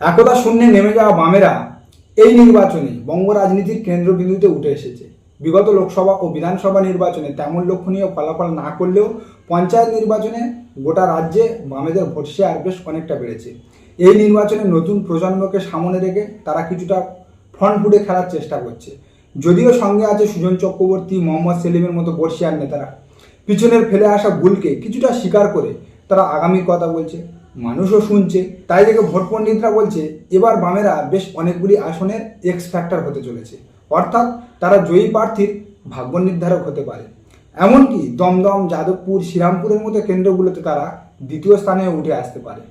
একদা শূন্যে নেমে যাওয়া বামেরা এই নির্বাচনে বঙ্গ রাজনীতির কেন্দ্রবিন্দুতে উঠে এসেছে। বিগত লোকসভা ও বিধানসভা নির্বাচনে তেমন লক্ষণীয় ফলাফল না করলেও পঞ্চায়েত নির্বাচনে গোটা রাজ্যে বামেদের ভোট শেয়ার বেশ অনেকটা বেড়েছে। এই নির্বাচনে নতুন প্রজন্মকে সামনে রেখে তারা কিছুটা ফ্রন্ট ফুটে খেলার চেষ্টা করছে। যদিও সঙ্গে আছে সুজন চক্রবর্তী, মোহাম্মদ সেলিমের মতো বর্ষিয়ার নেতারা। পিছনের ফেলে আসা ভুলকে কিছুটা স্বীকার করে তারা আগামীর কথা বলছে। মানুষও শুনছে, তাই দেখে ভোট পণ্ডিতরা বলছে, এবার বামেরা বেশ অনেকগুলি আসনের এক্স ফ্যাক্টর হতে চলেছে। অর্থাৎ তারা জয়ী প্রার্থীর ভাগ্য নির্ধারক হতে পারে। এমনকি দমদম, যাদবপুর, শ্রীরামপুরের মতো কেন্দ্রগুলোতে তারা দ্বিতীয় স্থানে উঠে আসতে পারে।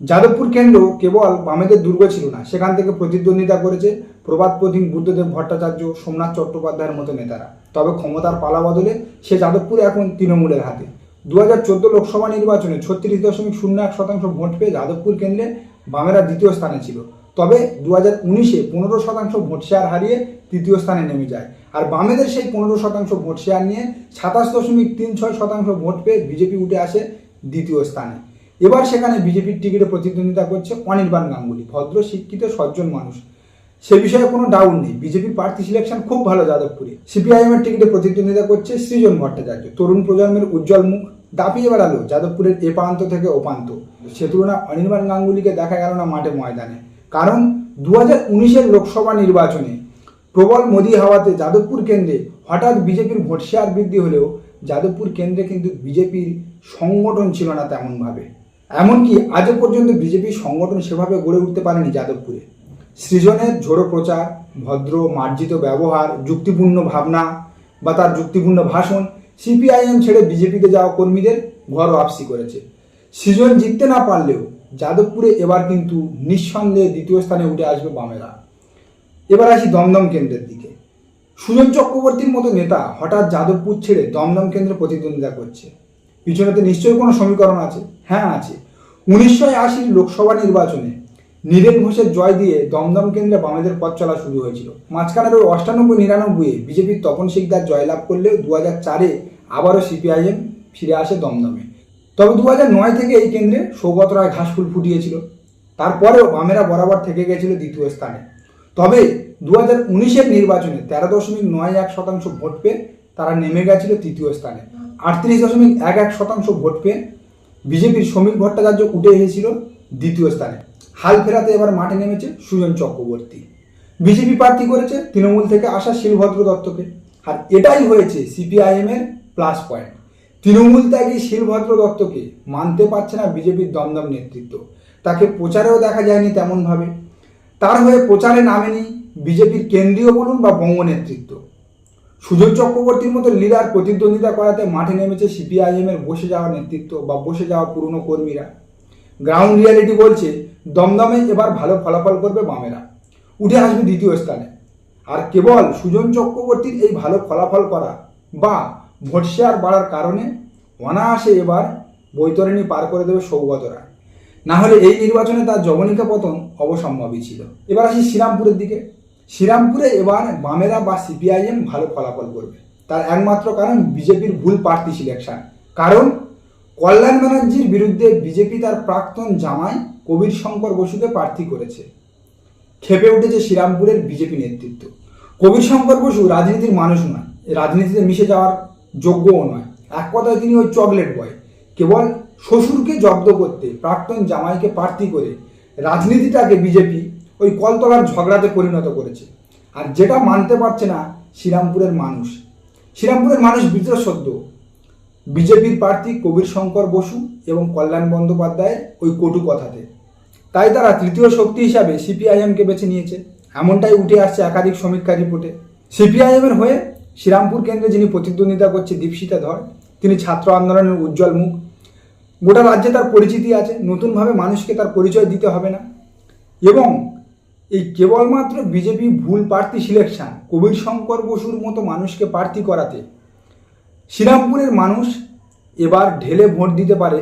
যাদবপুর কেন্দ্র কেবল বামেদের দুর্গ ছিল না, সেখান থেকে প্রতিদ্বন্দ্বিতা করেছে প্রবাদ প্রতিম বুদ্ধদেব ভট্টাচার্য, সোমনাথ চট্টোপাধ্যায়ের মতো নেতারা। তবে ক্ষমতার পালা বদলে সে যাদবপুর এখন তৃণমূলের হাতে। দু হাজার চোদ্দ লোকসভা নির্বাচনে ছত্রিশ দশমিক শূন্য এক শতাংশ ভোট পেয়ে যাদবপুর কেন্দ্রে বামেরা দ্বিতীয় স্থানে ছিল। তবে দু হাজার উনিশে পনেরো শতাংশ ভোট শেয়ার হারিয়ে তৃতীয় স্থানে নেমে যায়। আর বামেদের সেই পনেরো শতাংশ ভোট শেয়ার নিয়ে সাতাশ দশমিক তিন ছয় শতাংশ ভোট পেয়ে বিজেপি উঠে আসে দ্বিতীয় স্থানে। এবার সেখানে বিজেপির টিকিটে প্রতিদ্বন্দ্বিতা করছে অনির্বাণ গাঙ্গুলি, ভদ্র, শিক্ষিত, সজ্জন মানুষ। সে বিষয়ে কোনো ডাউট নেই। বিজেপির প্রার্থী সিলেকশন খুব ভালো যাদবপুরে। সিপিআইএম এর টিকিটে প্রতিদ্বন্দ্বিতা করছে সৃজন ভট্টাচার্য। তরুণ প্রজন্মের উজ্জ্বল মুখ দাপিয়ে বেড়ালো যাদবপুরের এ প্রান্ত থেকে ও প্রান্ত। সে তুলনা অনির্বাণ গাঙ্গুলিকে দেখা গেল না মাঠে ময়দানে। কারণ দু হাজার উনিশের লোকসভা নির্বাচনে প্রবল মোদি হাওয়াতে যাদবপুর কেন্দ্রে হঠাৎ বিজেপির ভোট শেয়ার বৃদ্ধি হলেও যাদবপুর কেন্দ্রে কিন্তু বিজেপির সংগঠন ছিল না তেমনভাবে। এমনকি আজও পর্যন্ত বিজেপির সংগঠন সেভাবে গড়ে উঠতে পারেনি যাদবপুরে। সৃজনের ঝোড়ো প্রচার, ভদ্র, মার্জিত ব্যবহার, যুক্তিপূর্ণ ভাবনা বা তার যুক্তিপূর্ণ ভাষণ সিপিআইএম ছেড়ে বিজেপিতে যাওয়া কর্মীদের ঘর ওয়াপসি করেছে। সৃজন জিততে না পারলেও যাদবপুরে এবার কিন্তু নিঃসন্দেহে দ্বিতীয় স্থানে উঠে আসবে বামেরা। এবার আসি দমদম কেন্দ্রের দিকে। সুজন চক্রবর্তীর মতো নেতা হঠাৎ যাদবপুর ছেড়ে দমদম কেন্দ্রে প্রতিদ্বন্দ্বিতা করছে। পিছনেতে নিশ্চয়ই কোনো সমীকরণ আছে? হ্যাঁ আছে। উনিশশো আশির লোকসভা নির্বাচনে নীরেন ঘোষের জয় দিয়ে দমদম কেন্দ্রে বামেদের পথ চলা শুরু হয়েছিল। মাঝখানের ওই অষ্টানব্বই নিরানব্বইয়ে বিজেপির তপন শিকদার জয়লাভ করলেও দু হাজার চারে আবারও সিপিআইএম ফিরে আসে দমদমে। তবে দু হাজার নয় থেকে এই কেন্দ্রে সৌগত রায় ঘাসফুল ফুটিয়েছিল। তারপরেও বামেরা বরাবর থেকে গেছিল দ্বিতীয় স্থানে। তবে দু হাজার উনিশের নির্বাচনে তেরো দশমিক নয় এক শতাংশ ভোট পেয়ে তারা নেমে গেছিল তৃতীয় স্থানে। আটত্রিশ দশমিক এক এক শতাংশ ভোট পেয়ে বিজেপির সমীর ভট্টাচার্য উঠে এসেছিল দ্বিতীয় স্থানে। হাল ফেরাতে এবার মাঠে নেমেছে সুজন চক্রবর্তী। বিজেপি প্রার্থী করেছে তৃণমূল থেকে আসা শিলভদ্র দত্তকে। আর এটাই হয়েছে সিপিআইএম এর প্লাস পয়েন্ট তৃণমূল ত্যাগী শিলভদ্র দত্তকে মানতে পারছে না বিজেপির দমদম নেতৃত্ব। তাকে প্রচারেও দেখা যায়নি তেমনভাবে। তার হয়ে প্রচারে নামেনি বিজেপির কেন্দ্রীয় বলুন বা বঙ্গ নেতৃত্ব। সুজন চক্রবর্তীর মতো লিডার প্রতিদ্বন্দ্বিতা করাতে মাঠে নেমেছে সিপিআইএম এর বসে যাওয়া নেতৃত্ব বা বসে যাওয়া পুরনো কর্মীরা। গ্রাউন্ড রিয়ালিটি বলছে, দমদমে এবার ভালো ফলাফল করবে বামেরা উঠে আসবে দ্বিতীয় স্থানে। আর কেবল সুজন চক্রবর্তীর এই ভালো ফলাফল করা বা ভোট শেয়ার বাড়ার কারণে অনায়াসে এবার বৈতরণী পার করে দেবে সৌগত রায় না হলে এই নির্বাচনে তার জবনিকা পতন অবসম্ভাবী ছিল। এবার আসি শ্রীরামপুরের দিকে। শ্রীরামপুরে এবার বামেরা বা সিপিআইএম ভালো ফলাফল করবে। তার একমাত্র কারণ বিজেপির ভুল প্রার্থী সিলেকশন কারণ কল্যাণ ব্যানার্জির বিরুদ্ধে বিজেপি তার প্রাক্তন জামাই কবির শঙ্কর বসুকে প্রার্থী করেছে। খেপে উঠেছে শ্রীরামপুরের বিজেপি নেতৃত্ব। কবির শঙ্কর বসু রাজনীতির মানুষ নয় রাজনীতিতে মিশে যাওয়ার যোগ্যও নয়। এক কথায় তিনি ওই চকলেট বয়। কেবল শ্বশুরকে জব্দ করতে প্রাক্তন জামাইকে প্রার্থী করে রাজনীতিটাকে বিজেপি ওই কলতলার ঝগড়াতে পরিণত করেছে। আর যেটা মানতে পারছে না, শ্রীরামপুরের মানুষ। শ্রীরামপুরের মানুষ বিতসদ্য বিজেপির প্রার্থী কবির শঙ্কর বসু এবং কল্যাণ বন্দ্যোপাধ্যায়ের ওই কটু কথাতে। তাই তারা তৃতীয় শক্তি হিসাবে সিপিআইএমকে বেছে নিয়েছে। এমনটাই উঠে আসছে একাধিক সমীক্ষা রিপোর্টে। সিপিআইএমের হয়ে শ্রীরামপুর কেন্দ্রে যিনি প্রতিদ্বন্দ্বিতা করছে দীপশিতা ধর, তিনি ছাত্র আন্দোলনের উজ্জ্বল মুখ। গোটা রাজ্যে তার পরিচিতি আছে, নতুনভাবে মানুষকে তার পরিচয় দিতে হবে না। এবং এই কেবলমাত্র বিজেপি ভুল প্রার্থী সিলেকশন, কবির শঙ্কর বসুর মতো মানুষকে প্রার্থী করাতে শ্রীরামপুরের মানুষ এবার ঢেলে ভোট দিতে পারে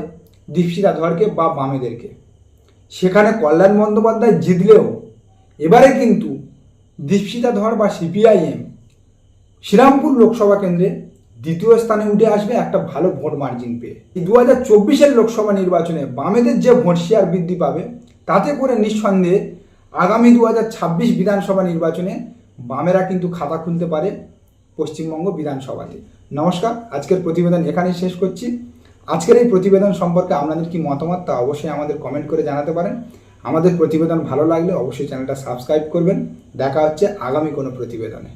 দীপশিতা ধরকে বা বামেদেরকে। সেখানে কল্যাণ বন্দ্যোপাধ্যায় জিতলেও এবারে কিন্তু দীপশিতা ধর বা সিপিআইএম শ্রীরামপুর লোকসভা কেন্দ্রে দ্বিতীয় স্থানে উঠে আসবে একটা ভালো ভোট মার্জিন পেয়ে। দু হাজার চব্বিশের লোকসভা নির্বাচনে বামেদের যে ভোট শেয়ার বৃদ্ধি পাবে, তাতে করে নিঃসন্দেহে আগামী দু হাজার ছাব্বিশ বিধানসভা নির্বাচনে বামেরা কিন্তু খাতা খুলতে পারে পশ্চিমবঙ্গ বিধানসভাতে। নমস্কার, আজকের প্রতিবেদন এখানেই শেষ করছি। আজকের এই প্রতিবেদন সম্পর্কে আপনাদের কি মতামত তা অবশ্যই আমাদের কমেন্ট করে জানাতে পারেন। আমাদের প্রতিবেদন ভালো লাগলে অবশ্যই চ্যানেলটা সাবস্ক্রাইব করবেন। দেখা হচ্ছে আগামী কোনো প্রতিবেদনে।